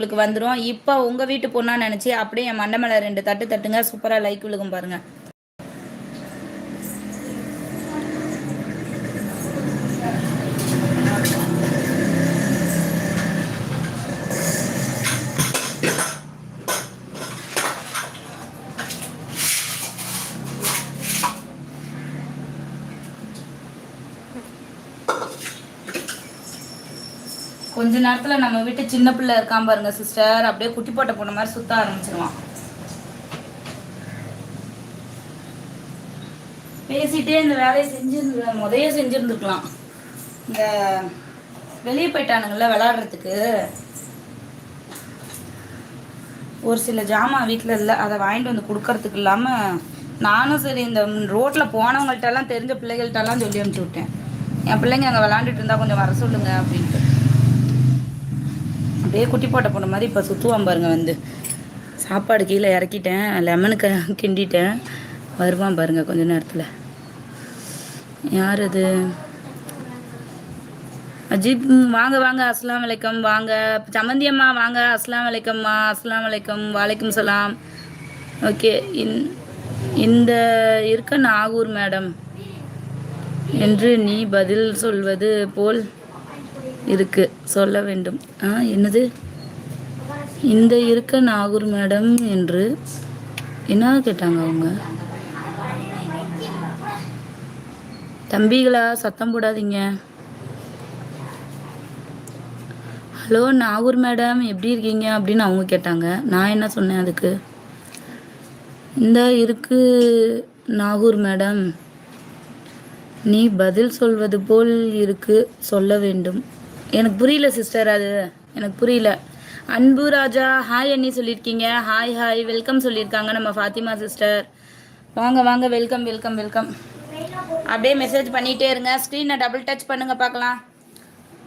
உங்களுக்கு வந்துடும் இப்போ உங்கள் வீட்டு பொண்ணா நினச்சி அப்படியே என் மண்டை மேலே ரெண்டு தட்டு தட்டுங்க. சூப்பராக லைக் விழுகும் பாருங்கள் கொஞ்ச நேரத்துல நம்ம வீட்டு சின்ன பிள்ளை இருக்காம பாருங்க சிஸ்டர் அப்படியே குட்டி போட்ட போன மாதிரி சுத்த ஆரம்பிச்சிருவான். பேசிட்டே இந்த வேலையை செஞ்சிருந்த முதைய செஞ்சிருந்துருக்கலாம். இந்த வெளியே போயிட்டானுங்கள்ல விளாடுறதுக்கு ஒரு சில ஜாமான் வீட்டில் இல்லை அதை வாங்கிட்டு வந்து கொடுக்கறதுக்கு இல்லாமல் நானும் சரி இந்த ரோட்டில் போனவங்கள்ட்டெல்லாம் தெரிஞ்ச பிள்ளைகள்ட்டெல்லாம் சொல்லி அனுப்பிச்சி விட்டேன். என் பிள்ளைங்க அங்கே விளாண்டுட்டு இருந்தால் கொஞ்சம் வர சொல்லுங்க அப்படின்ட்டு. அப்படியே குட்டி போட்ட போன மாதிரி இப்போ சுற்றுவான் பாருங்க வந்து. சாப்பாடு கீழே இறக்கிட்டேன். லெமனுக்கு கிண்டிட்டேன். வருவான் பாருங்க கொஞ்ச நேரத்தில். யார் அது அஜித் வாங்க வாங்க அஸ்லாம் வலைக்கம் வாங்க. சமந்தி அம்மா வாங்க. அஸ்லாம் வலைக்கம்மா அஸ்லாம் வலைக்கம் வாலைக்கும் சலாம். ஓகே. இன் இந்த இருக்க நாகூர் மேடம். என்று நீ பதில் சொல்வது போல் இருக்கு. சொல்ல வேண்டும். ஆ என்னது? இந்த இருக்க நாகூர் மேடம் என்று என்ன கேட்டாங்க அவங்க? தம்பிகளா சத்தம் போடாதீங்க. ஹலோ நாகூர் மேடம் எப்படி இருக்கீங்க? அப்படின்னு அவங்க கேட்டாங்க. நான் என்ன சொன்னேன் அதுக்கு? இந்த இருக்கு நாகூர் மேடம் நீ பதில் சொல்வது போல் இருக்கு சொல்ல வேண்டும். எனக்கு புரியல சிஸ்டர் அது. எனக்கு புரியல. அன்பு ராஜா ஹாய் அண்ணி சொல்லியிருக்கீங்க. ஹாய் ஹாய் வெல்கம் சொல்லியிருக்காங்க நம்ம ஃபாத்திமா சிஸ்டர் வாங்க வாங்க. வெல்கம் வெல்கம் வெல்கம் அப்படியே மெசேஜ் பண்ணிகிட்டே இருங்க. ஸ்க்ரீனை டபுள் டச் பண்ணுங்கள் பார்க்கலாம்.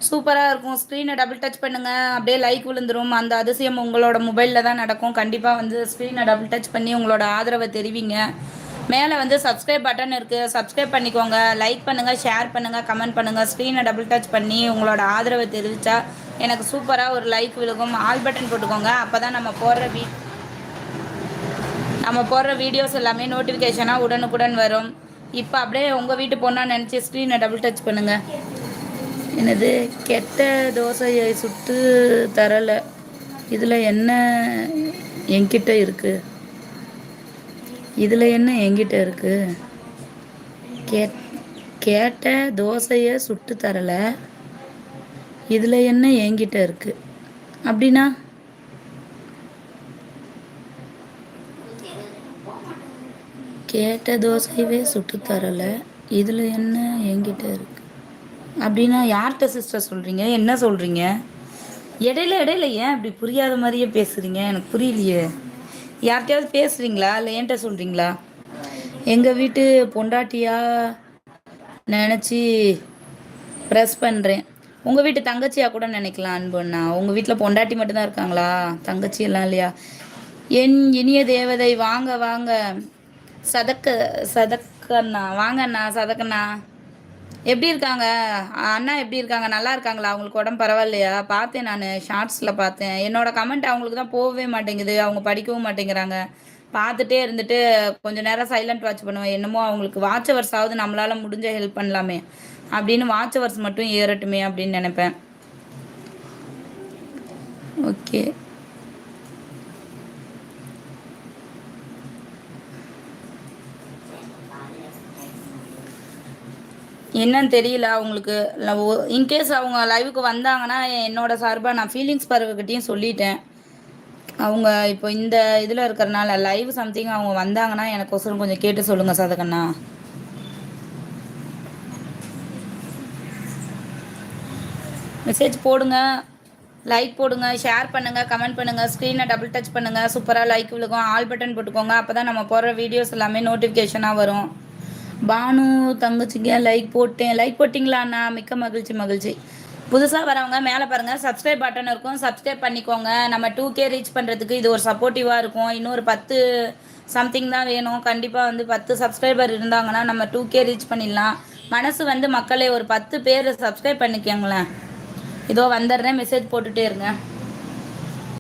சூப்பராக இருக்கும். ஸ்க்ரீனை டபுள் டச் பண்ணுங்கள் அப்படியே லைக் விழுந்துரும். அந்த அதிசயம் உங்களோட மொபைலில் தான் நடக்கும். கண்டிப்பாக வந்து ஸ்க்ரீனை டபுள் டச் பண்ணி உங்களோட ஆதரவை தெரிவிங்க. மேலே வந்து சப்ஸ்கிரைப் பட்டன் இருக்குது சப்ஸ்கிரைப் பண்ணிக்கோங்க. லைக் பண்ணுங்கள் ஷேர் பண்ணுங்கள் கமெண்ட் பண்ணுங்கள் ஸ்க்ரீனை டபுள் டச் பண்ணி உங்களோட ஆதரவை தெரிவித்தா எனக்கு சூப்பராக ஒரு லைக் விழுகும். ஆல் பட்டன் போட்டுக்கோங்க. அப்போ தான் நம்ம போடுற வீ நம்ம போடுற வீடியோஸ் எல்லாமே நோட்டிஃபிகேஷனாக உடனுக்குடன் வரும். இப்போ அப்படியே உங்கள் வீட்டு பொண்ணாக நினச்சி ஸ்க்ரீனை டபுள் டச் பண்ணுங்கள் என்னது? கெட்ட தோசையை சுட்டு தரலை. இதில் என்ன என்கிட்ட இருக்குது இதில் என்ன எங்கிட்ட இருக்கு? கே கேட்ட தோசையை சுட்டு தரலை. இதில் என்ன என்கிட்ட இருக்கு? அப்படின்னா? கேட்ட தோசையவே சுட்டு தரலை. இதில் என்ன என்கிட்ட இருக்கு? அப்படின்னா யார்கிட்ட சிஸ்டர் சொல்கிறீங்க என்ன சொல்கிறீங்க இடையில இடையில ஏன் அப்படி புரியாத மாதிரியே பேசுகிறீங்க எனக்கு புரியலையே. யார்கிட்டயாவது பேசுறீங்களா? இல்லை என்கிட்ட சொல்கிறீங்களா எங்கள் வீட்டு பொண்டாட்டியா நினச்சி ப்ரெஸ் பண்ணுறேன் உங்கள் வீட்டு தங்கச்சியாக கூட நினைக்கலாம் அன்புண்ணா உங்கள் வீட்டில் பொண்டாட்டி மட்டும்தான் இருக்காங்களா? தங்கச்சி எல்லாம் இல்லையா? என் இனிய தேவதை வாங்க வாங்க. சதக்க சதக்கண்ணா வாங்கண்ணா சதக்கண்ணா. எப்படி இருக்காங்க? அண்ணா எப்படி இருக்காங்க? நல்லா இருக்காங்களா? அவங்களுக்கு உடம்பு பரவாயில்லையா? பார்த்தேன் நான் ஷார்ட்ஸில் பார்த்தேன். என்னோட கமெண்ட் அவங்களுக்கு தான் போகவே மாட்டேங்குது. அவங்க படிக்கவும் மாட்டேங்கிறாங்க. பார்த்துட்டே இருந்துட்டு கொஞ்சம் நேரம் சைலண்ட் வாட்ச் பண்ணுவேன். என்னமோ அவங்களுக்கு வாட்ச் ஹவர்ஸ் நம்மளால் முடிஞ்ச ஹெல்ப் பண்ணலாமே அப்படின்னு வாட்ச் ஹவர்ஸ் மட்டும் ஏறட்டுமே அப்படின்னு நினைப்பேன். ஓகே என்னன்னு தெரியல. அவங்களுக்கு இன்கேஸ் அவங்க லைவுக்கு வந்தாங்கன்னா என்னோட சார்பாக நான் ஃபீலிங்ஸ் பறவைக்கிட்டையும் சொல்லிட்டேன். அவங்க இப்போ இந்த இதில் இருக்கிறனால லைவ் சம்திங் அவங்க வந்தாங்கன்னா எனக்கு ஒசரம் கொஞ்சம் கேட்டு சொல்லுங்கள் சதகண்ணா. மெசேஜ் போடுங்க லைக் போடுங்க ஷேர் பண்ணுங்கள் கமெண்ட் பண்ணுங்கள் ஸ்க்ரீனை டபுள் டச் பண்ணுங்கள் சூப்பராக லைக் விழுக்கும் ஆல் பட்டன் போட்டுக்கோங்க அப்போ தான் நம்ம போடுற வீடியோஸ் எல்லாமே நோட்டிஃபிகேஷனாக வரும். பானு தங்கச்சிங்க லைக் போட்டேன். லைக் போட்டிங்களா அண்ணா? மிக்க மகிழ்ச்சி மகிழ்ச்சி. புதுசாக வரவங்க மேலே பாருங்கள் சப்ஸ்கிரைப் பட்டன் இருக்கும். சப்ஸ்கிரைப் பண்ணிக்கோங்க. நம்ம டூ கே ரீச் பண்ணுறதுக்கு இது ஒரு சப்போர்ட்டிவாக இருக்கும். இன்னொரு பத்து சம்திங் தான் வேணும். கண்டிப்பாக வந்து பத்து சப்ஸ்கிரைபர் இருந்தாங்கன்னா நம்ம டூ கே ரீச் பண்ணிடலாம். மனசு வந்து மக்களே ஒரு பத்து பேர் சப்ஸ்கிரைப் பண்ணிக்கோங்களேன். இதோ வந்துடுறேன். மெசேஜ் போட்டுகிட்டே இருங்க.